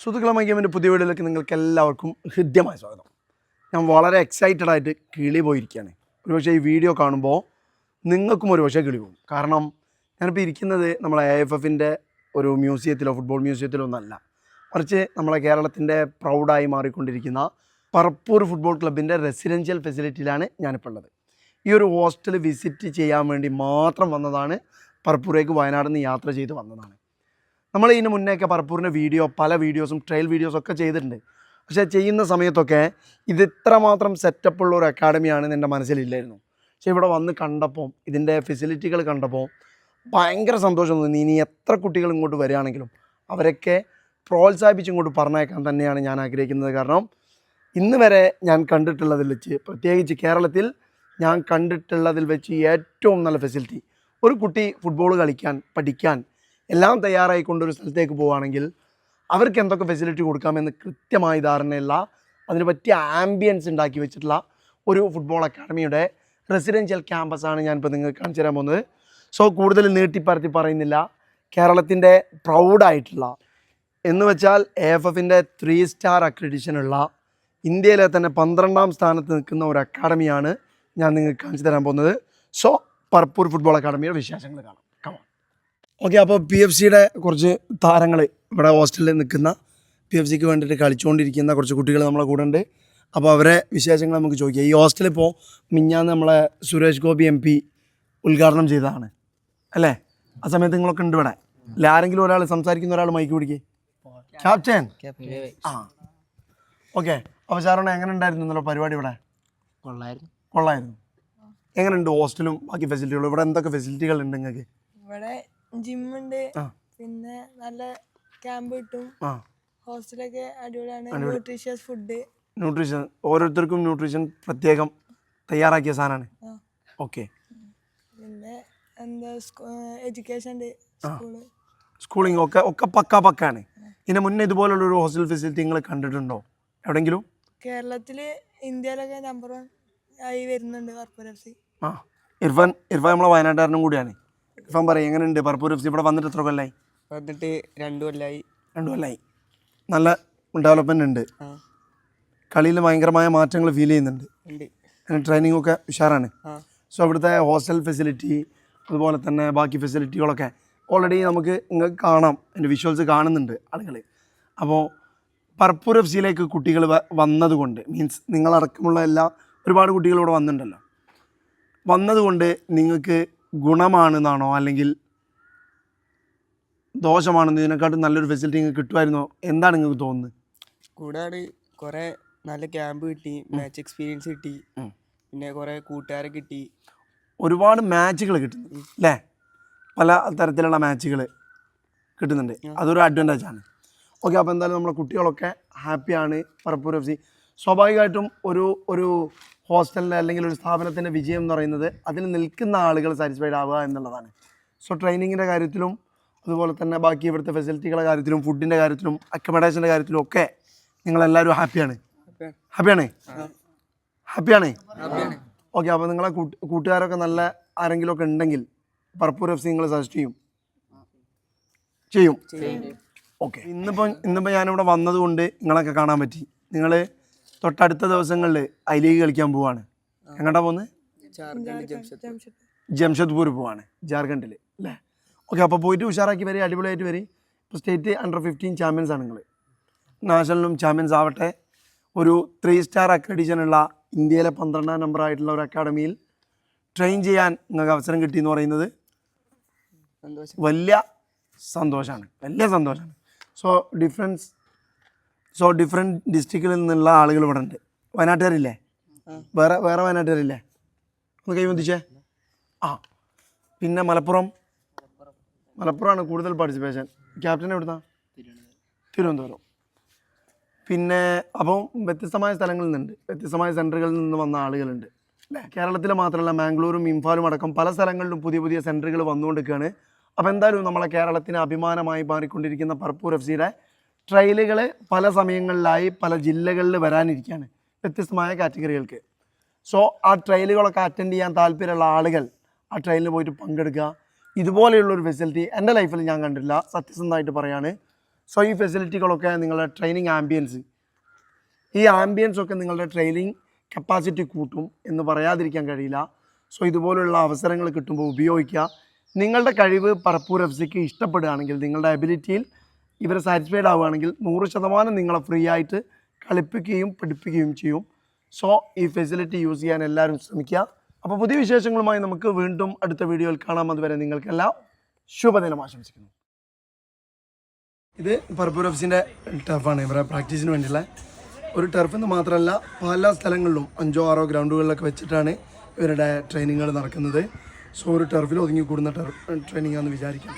സുഹൃത്തുക്കളെ മൈഗേമിന്റെ പുതിയ വീഡിയോയിലേക്ക് നിങ്ങൾക്ക് എല്ലാവർക്കും ഹൃദ്യമായ സ്വാഗതം. ഞാൻ വളരെ എക്സൈറ്റഡ് ആയിട്ട് കിളി പോയിരിക്കുകയാണ്. ഒരുപക്ഷെ ഈ വീഡിയോ കാണുമ്പോൾ നിങ്ങൾക്കും ഒരുപക്ഷെ കിളി പോകും. കാരണം ഞാനിപ്പോൾ ഇരിക്കുന്നത് നമ്മളെ എ എഫ് എഫിന്റെ ഒരു മ്യൂസിയത്തിലോ ഫുട്ബോൾ മ്യൂസിയത്തിലോ ഒന്നല്ല. മറിച്ച് നമ്മളെ കേരളത്തിന്റെ പ്രൗഡായി മാറിക്കൊണ്ടിരിക്കുന്ന പറപ്പൂർ ഫുട്ബോൾ ക്ലബിന്റെ റെസിഡൻഷ്യൽ ഫെസിലിറ്റിയിലാണ് ഞാനിപ്പോൾ ഉള്ളത്. ഈ ഒരു ഹോസ്റ്റൽ വിസിറ്റ് ചെയ്യാൻ വേണ്ടി മാത്രം വന്നതാണ് പറപ്പൂരേക്ക് വയനാട് നിന്ന് യാത്ര ചെയ്ത് വന്നതാണ്. നമ്മൾ ഇതിന് മുന്നേയൊക്കെ പറപ്പൂരിന്റെ വീഡിയോ പല വീഡിയോസും ട്രയൽ വീഡിയോസും ഒക്കെ ചെയ്തിട്ടുണ്ട്. പക്ഷേ ചെയ്യുന്ന സമയത്തൊക്കെ ഇത് ഇത്രമാത്രം സെറ്റപ്പുള്ള ഒരു അക്കാഡമിയാണെന്ന് എന്റെ മനസ്സിലില്ലായിരുന്നു. പക്ഷേ ഇവിടെ വന്ന് കണ്ടപ്പോൾ ഇതിന്റെ ഫെസിലിറ്റികൾ കണ്ടപ്പോൾ ഭയങ്കര സന്തോഷം തോന്നി. ഇനി എത്ര കുട്ടികൾ ഇങ്ങോട്ട് വരികയാണെങ്കിലും അവരൊക്കെ പ്രോത്സാഹിപ്പിച്ച് ഇങ്ങോട്ട് പറഞ്ഞേക്കാൻ തന്നെയാണ് ഞാൻ ആഗ്രഹിക്കുന്നത്. കാരണം ഇന്ന് വരെ ഞാൻ കണ്ടിട്ടുള്ളതിൽ വെച്ച് പ്രത്യേകിച്ച് കേരളത്തിൽ ഞാൻ കണ്ടിട്ടുള്ളതിൽ വെച്ച് ഏറ്റവും നല്ല ഫെസിലിറ്റി ഒരു കുട്ടി ഫുട്ബോൾ കളിക്കാൻ പഠിക്കാൻ എല്ലാം തയ്യാറായിക്കൊണ്ട് ഒരു സ്ഥലത്തേക്ക് പോവുകയാണെങ്കിൽ അവർക്ക് എന്തൊക്കെ ഫെസിലിറ്റി കൊടുക്കാമെന്ന് കൃത്യമായി ധാരണയുള്ള അതിന് പറ്റിയ ആംബിയൻസ് ഉണ്ടാക്കി വെച്ചിട്ടുള്ള ഒരു ഫുട്ബോൾ അക്കാഡമിയുടെ റെസിഡൻഷ്യൽ ക്യാമ്പസാണ് ഞാനിപ്പോൾ നിങ്ങൾക്ക് കാണിച്ചു തരാൻ പോകുന്നത്. സോ കൂടുതൽ നീട്ടിപ്പരത്തി പറയുന്നില്ല. കേരളത്തിന്റെ പ്രൗഡായിട്ടുള്ള എന്ന് വെച്ചാൽ എ എഫ് എഫിന്റെ ത്രീ സ്റ്റാർ അക്രഡിഷനുള്ള ഇന്ത്യയിലെ തന്നെ പന്ത്രണ്ടാം സ്ഥാനത്ത് നിൽക്കുന്ന ഒരു അക്കാഡമിയാണ് ഞാൻ നിങ്ങൾക്ക് കാണിച്ചു തരാൻ പോകുന്നത്. സോ പർപ്പൂർ ഫുട്ബോൾ അക്കാഡമിയുടെ വിശേഷങ്ങൾ കാണാം. ഓക്കെ അപ്പോൾ പി എഫ് സിയുടെ കുറച്ച് താരങ്ങൾ ഇവിടെ ഹോസ്റ്റലിൽ നിൽക്കുന്ന പി എഫ് സിക്ക് വേണ്ടിയിട്ട് കളിച്ചുകൊണ്ടിരിക്കുന്ന കുറച്ച് കുട്ടികൾ നമ്മളെ കൂടെ ഉണ്ട്. അപ്പോൾ അവരെ വിശേഷങ്ങൾ നമുക്ക് ചോദിക്കാം. ഈ ഹോസ്റ്റൽ ഇപ്പോൾ മിഞ്ഞാന്ന് നമ്മളെ സുരേഷ് ഗോപി എം പി ഉദ്ഘാടനം ചെയ്തതാണ്. അല്ലേ? ആ സമയത്ത് നിങ്ങളൊക്കെ ഉണ്ട് ഇവിടെ. അല്ല? ആരെങ്കിലും ഒരാൾ സംസാരിക്കുന്ന ഒരാൾ മൈക്ക് പിടിക്കേ. ക്യാപ്റ്റൻ? ആ. ഓക്കെ അപ്പോൾ സാറോണ എങ്ങനെ ഉണ്ടായിരുന്നു എന്നുള്ള പരിപാടി ഇവിടെ? കൊള്ളായിരുന്നു. കൊള്ളായിരുന്നു. എങ്ങനെയുണ്ട് ഹോസ്റ്റലും ബാക്കി ഫെസിലിറ്റികളും ഇവിടെ എന്തൊക്കെ ഫെസിലിറ്റികൾ ഉണ്ട് നിങ്ങൾക്ക്? ഇവിടെ ജിമ്മുണ്ട്. പിന്നെ നല്ല ക്യാമ്പ് കിട്ടും. ഹോസ്റ്റലൊക്കെ അടിപൊളിയാണ്. Nutritious food. ന്യൂട്രീഷൻ ഓരോരുത്തർക്കും ന്യൂട്രീഷൻ പ്രത്യേകം തയ്യാറാക്കിയ സാധനമാണ്. ഓക്കെ. പിന്നെ എന്താ എഡ്യൂക്കേഷൻ സ്കൂൾ. സ്കൂളിംഗ് ഒക്കെ ഒക്കെ പക്ക പക്കാണ്. ഇതിനു മുന്നേ ഇതുപോലുള്ള ഒരു ഹോസ്റ്റൽ ഫെസിലിറ്റി നിങ്ങൾ കണ്ടിട്ടുണ്ടോ? എവിടെങ്കിലും? കേരളത്തിൽ ഇന്ത്യയിലൊക്കെ നമ്പർ വൺ ആയി വരുന്നുണ്ട് കോർപ്പറേറ്റ് ആ. ഇർഫാൻ ഇർഫാൻ നമ്മളെ വയനാട്ടുകാരനും കൂടിയാണ്. ഇർഫാൻ പറയും എങ്ങനെയുണ്ട്? പർപ്പൂർ എഫ് സി ഇവിടെ വന്നിട്ട് എത്ര കൊല്ലായി? വന്നിട്ട് രണ്ടു കൊല്ലായി. രണ്ടു കൊല്ലായി. നല്ല ഡെവലപ്മെന്റ് ഉണ്ട്. കളിയിൽ ഭയങ്കരമായ മാറ്റങ്ങൾ ഫീൽ ചെയ്യുന്നുണ്ട്. ട്രെയിനിങ് ഒക്കെ ഉഷാറാണ്. സോ ഇവിടുത്തെ ഹോസ്റ്റൽ ഫെസിലിറ്റി അതുപോലെ തന്നെ ബാക്കി ഫെസിലിറ്റികളൊക്കെ ഓൾറെഡി നമുക്ക് നിങ്ങൾക്ക് കാണാം. എന്റെ വിഷ്വൽസ് കാണുന്നുണ്ട് ആളുകൾ. അപ്പോൾ പർപ്പൂർ എഫ് സിയിലേക്ക് കുട്ടികൾ വന്നതുകൊണ്ട് മീൻസ് നിങ്ങളടക്കമുള്ള എല്ലാ ഒരുപാട് കുട്ടികൾ ഇവിടെ വന്നിട്ടുണ്ടല്ലോ. വന്നതുകൊണ്ട് നിങ്ങൾക്ക് ഗുണമാണെന്നാണോ അല്ലെങ്കിൽ ദോഷമാണെന്ന് ഇതിനെക്കാട്ടും നല്ലൊരു ഫെസിലിറ്റി നിങ്ങൾക്ക് കിട്ടുമായിരുന്നോ? എന്താണ് നിങ്ങൾക്ക് തോന്നുന്നത്? കൂടാതെ കുറേ നല്ല ക്യാമ്പ് കിട്ടി മാച്ച് എക്സ്പീരിയൻസ് കിട്ടി പിന്നെ കുറേ കൂട്ടുകാരെ കിട്ടി. ഒരുപാട് മാച്ചുകൾ കിട്ടുന്നു അല്ലേ? പല തരത്തിലുള്ള മാച്ചുകൾ കിട്ടുന്നുണ്ട്. അതൊരു അഡ്വാന്റേജ് ആണ്. ഓക്കെ അപ്പോൾ എന്തായാലും നമ്മളെ കുട്ടികളൊക്കെ ഹാപ്പിയാണ് പറപ്പൂർ എഫ് സി സ്വാഭാവികമായിട്ടും ഒരു ഒരു ഹോസ്റ്റലിന്റെ അല്ലെങ്കിൽ ഒരു സ്ഥാപനത്തിന്റെ വിജയം എന്ന് പറയുന്നത് അതിന് നിൽക്കുന്ന ആളുകൾ സാറ്റിസ്ഫൈഡ് ആവുക എന്നുള്ളതാണ്. സോ ട്രെയിനിങ്ങിന്റെ കാര്യത്തിലും അതുപോലെ തന്നെ ബാക്കി ഇവിടുത്തെ ഫെസിലിറ്റികളുടെ കാര്യത്തിലും ഫുഡിന്റെ കാര്യത്തിലും അക്കമഡേഷന്റെ കാര്യത്തിലും ഒക്കെ നിങ്ങളെല്ലാവരും ഹാപ്പിയാണ് ഹാപ്പിയാണ് ഹാപ്പിയാണ് ഓക്കെ അപ്പോൾ നിങ്ങളെ കൂട്ട് കൂട്ടുകാരൊക്കെ നല്ല ആരെങ്കിലും ഒക്കെ ഉണ്ടെങ്കിൽ പർപ്പൂർ എഫ് സി നിങ്ങൾ സജസ്റ്റ് ചെയ്യും. ചെയ്യും? ഓക്കെ ഇന്നിപ്പോൾ ഇന്നിപ്പോൾ ഞാനിവിടെ വന്നതുകൊണ്ട് നിങ്ങളൊക്കെ കാണാൻ പറ്റി. നിങ്ങൾ തൊട്ടടുത്ത ദിവസങ്ങളിൽ ഐ ലീഗ് കളിക്കാൻ പോവാണ്. എങ്ങോട്ടാ പോകുന്നത് ജംഷഡ്പൂർ. ജംഷഡ്പൂർ പോവാണ് ജാർഖണ്ഡിൽ അല്ലേ? ഓക്കെ അപ്പോൾ പോയിട്ട് ഉഷാറാക്കി വരെ അടിപൊളിയായിട്ട് വരെ. ഇപ്പോൾ സ്റ്റേറ്റ് അണ്ടർ ഫിഫ്റ്റീൻ ചാമ്പ്യൻസ് ആണ് നിങ്ങൾ നാഷണലും ചാമ്പ്യൻസ് ആവട്ടെ. ഒരു ത്രീ സ്റ്റാർ അക്രഡിഷനുള്ള ഇന്ത്യയിലെ പന്ത്രണ്ടാം നമ്പർ ആയിട്ടുള്ള ഒരു അക്കാഡമിയിൽ ട്രെയിൻ ചെയ്യാൻ നിങ്ങൾക്ക് അവസരം കിട്ടി എന്ന് പറയുന്നത് വലിയ സന്തോഷമാണ് വലിയ സന്തോഷമാണ് സോ ഡിഫറൻസ് സോ ഡിഫറെന്റ് ഡിസ്ട്രിക്റ്റിൽ നിന്നുള്ള ആളുകൾ ഇവിടെ ഉണ്ട് വയനാട്ടുകാരില്ലേ? വേറെ വേറെ വയനാട്ടുകാരില്ലേ? ഒന്ന് കൈവന്തിച്ചേ ആ പിന്നെ മലപ്പുറം. മലപ്പുറമാണ് കൂടുതൽ പാർട്ടിസിപ്പേഷൻ ക്യാപ്റ്റൻ എവിടുന്ന? തിരുവനന്തപുരം. പിന്നെ അപ്പം വ്യത്യസ്തമായ സ്ഥലങ്ങളിൽ നിന്നുണ്ട്. വ്യത്യസ്തമായ സെന്ററുകളിൽ നിന്ന് വന്ന ആളുകളുണ്ട്. അല്ലേ? കേരളത്തിൽ മാത്രമല്ല മാംഗ്ലൂരും ഇംഫാലും അടക്കം പല സ്ഥലങ്ങളിലും പുതിയ പുതിയ സെന്ററുകൾ വന്നുകൊണ്ടിരിക്കുകയാണ്. അപ്പോൾ എന്തായാലും നമ്മളെ കേരളത്തിന് അഭിമാനമായി മാറിക്കൊണ്ടിരിക്കുന്ന പർപ്പൂർ എഫ് സിയുടെ ട്രയലുകൾ പല സമയങ്ങളിലായി പല ജില്ലകളിൽ വരാനിരിക്കുകയാണ് വ്യത്യസ്തമായ കാറ്റഗറികൾക്ക്. സോ ആ ട്രയലുകളൊക്കെ അറ്റൻഡ് ചെയ്യാൻ താല്പര്യമുള്ള ആളുകൾ ആ ട്രയലിന് പോയിട്ട് പങ്കെടുക്കുക. ഇതുപോലെയുള്ള ഒരു ഫെസിലിറ്റി എന്റെ ലൈഫിൽ ഞാൻ കണ്ടില്ല സത്യസന്ധമായിട്ട് പറയാണ്. സോ ഈ ഫെസിലിറ്റികളൊക്കെ നിങ്ങളുടെ ട്രെയിനിങ് ആംബിയൻസ് ഈ ആംബിയൻസ് ഒക്കെ നിങ്ങളുടെ ട്രെയിനിങ് കപ്പാസിറ്റി കൂട്ടും എന്ന് പറയാതിരിക്കാൻ കഴിയില്ല. സോ ഇതുപോലുള്ള അവസരങ്ങൾ കിട്ടുമ്പോൾ ഉപയോഗിക്കുക. നിങ്ങളുടെ കഴിവ് പറപ്പൂർ എഫ് സിക്ക് ഇഷ്ടപ്പെടുകയാണെങ്കിൽ നിങ്ങളുടെ എബിലിറ്റിയിൽ ഇവർ സാറ്റിസ്ഫൈഡ് ആവുകയാണെങ്കിൽ നൂറ് ശതമാനം നിങ്ങളെ ഫ്രീ ആയിട്ട് കളിപ്പിക്കുകയും പഠിപ്പിക്കുകയും ചെയ്യും. സോ ഈ ഫെസിലിറ്റി യൂസ് ചെയ്യാൻ എല്ലാവരും ശ്രമിക്കുക. അപ്പോൾ പുതിയ വിശേഷങ്ങളുമായി നമുക്ക് വീണ്ടും അടുത്ത വീഡിയോയിൽ കാണാം. അതുവരെ നിങ്ങൾക്കെല്ലാം ശുഭദിനം ആശംസിക്കുന്നു. ഇത് പർപ്പൂർ എഫ്സിന്റെ ടർഫാണ് ഇവരുടെ പ്രാക്ടീസിന് വേണ്ടിയുള്ള ഒരു ടർഫ് എന്ന് മാത്രമല്ല പല സ്ഥലങ്ങളിലും അഞ്ചോ ആറോ ഗ്രൗണ്ടുകളിലൊക്കെ വെച്ചിട്ടാണ് ഇവരുടെ ട്രെയിനിങ്ങുകൾ നടക്കുന്നത്. സോ ഒരു ടർഫിൽ ഒതുങ്ങി കൂടുന്ന ടർഫ് ട്രെയിനിങ് ആണെന്ന് വിചാരിക്കാം